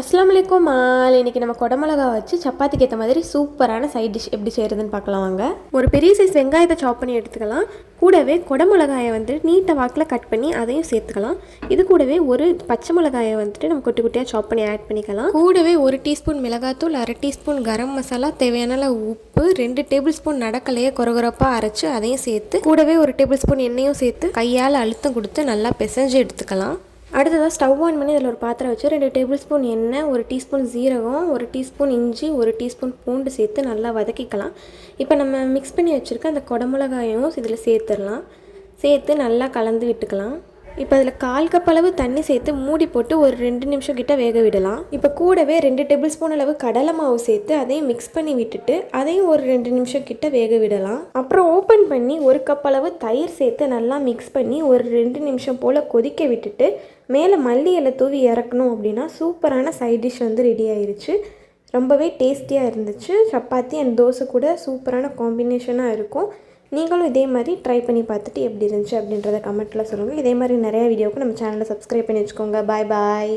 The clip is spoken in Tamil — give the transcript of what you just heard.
அஸ்லாம் வலைக்கும் மால். இன்றைக்கி நம்ம குடமிளகா வச்சு சப்பாத்திக்கு ஏற்ற மாதிரி சூப்பரான சைட் டிஷ் எப்படி செய்கிறதுன்னு பார்க்கலாம் வாங்க. ஒரு பெரிய சைஸ் வெங்காயத்தை சாப் பண்ணி எடுத்துக்கலாம். கூடவே குடமிளகாயை வந்துட்டு நீட்டை வாக்கில் கட் பண்ணி அதையும் சேர்த்துக்கலாம். இது கூடவே ஒரு பச்சை மிளகாயை வந்துட்டு நம்ம குட்டி குட்டியாக சாப் பண்ணி ஆட் பண்ணிக்கலாம். கூடவே ஒரு டீஸ்பூன் மிளகாத்தூள் அரை டீஸ்பூன் கரம் மசாலா தேவையான உப்பு ரெண்டு டேபிள் ஸ்பூன் நடக்கலையே குறகுறப்பாக அரைச்சு அதையும் சேர்த்து கூடவே ஒரு டேபிள் ஸ்பூன் எண்ணெயும் சேர்த்து கையால் அழுத்தம் கொடுத்து நல்லா பிசைஞ்சு எடுத்துக்கலாம். அடுத்ததாக ஸ்டவ் ஆன் பண்ணி அதில் ஒரு பாத்திரம் வச்சு ரெண்டு டேபிள் ஸ்பூன் எண்ணெய் ஒரு டீஸ்பூன் ஜீரகம் ஒரு டீஸ்பூன் இஞ்சி ஒரு டீஸ்பூன் பூண்டு சேர்த்து நல்லா வதக்கிக்கலாம். இப்போ நம்ம மிக்ஸ் பண்ணி வச்சுருக்க அந்த குடமிளகாயும் இதில் சேர்த்துடலாம். சேர்த்து நல்லா கலந்து விட்டுக்கலாம். இப்போ அதில் கால் கப் அளவு தண்ணி சேர்த்து மூடி போட்டு ஒரு ரெண்டு நிமிஷம் கிட்ட வேக விடலாம். இப்போ கூடவே ரெண்டு டேபிள் ஸ்பூன் அளவு கடலை மாவு சேர்த்து அதையும் மிக்ஸ் பண்ணி விட்டுட்டு அதையும் ஒரு ரெண்டு நிமிஷம் கிட்ட வேக விடலாம். அப்புறம் ஓப்பன் பண்ணி ஒரு கப் அளவு தயிர் சேர்த்து நல்லா மிக்ஸ் பண்ணி ஒரு ரெண்டு நிமிஷம் போல் கொதிக்க விட்டுட்டு மேலே மல்லி இலை தூவி இறக்கணும் அப்படின்னா சூப்பரான சைட் டிஷ் வந்து ரெடி ஆயிடுச்சு ரொம்பவே டேஸ்டியாக இருந்துச்சு. சப்பாத்தி அண்ட் தோசை கூட சூப்பரான காம்பினேஷனாக இருக்கும். நீங்களும் இதே மாதிரி ட்ரை பண்ணி பார்த்துட்டு எப்படி இருந்துச்சு அப்படின்றத கமெண்ட்டில் சொல்லுங்கள் இதே மாதிரி நிறைய வீடியோவுக்கு நம்ம சேனலை சப்ஸ்கிரைப் பண்ணி வச்சுக்கோங்க. பாய் பாய்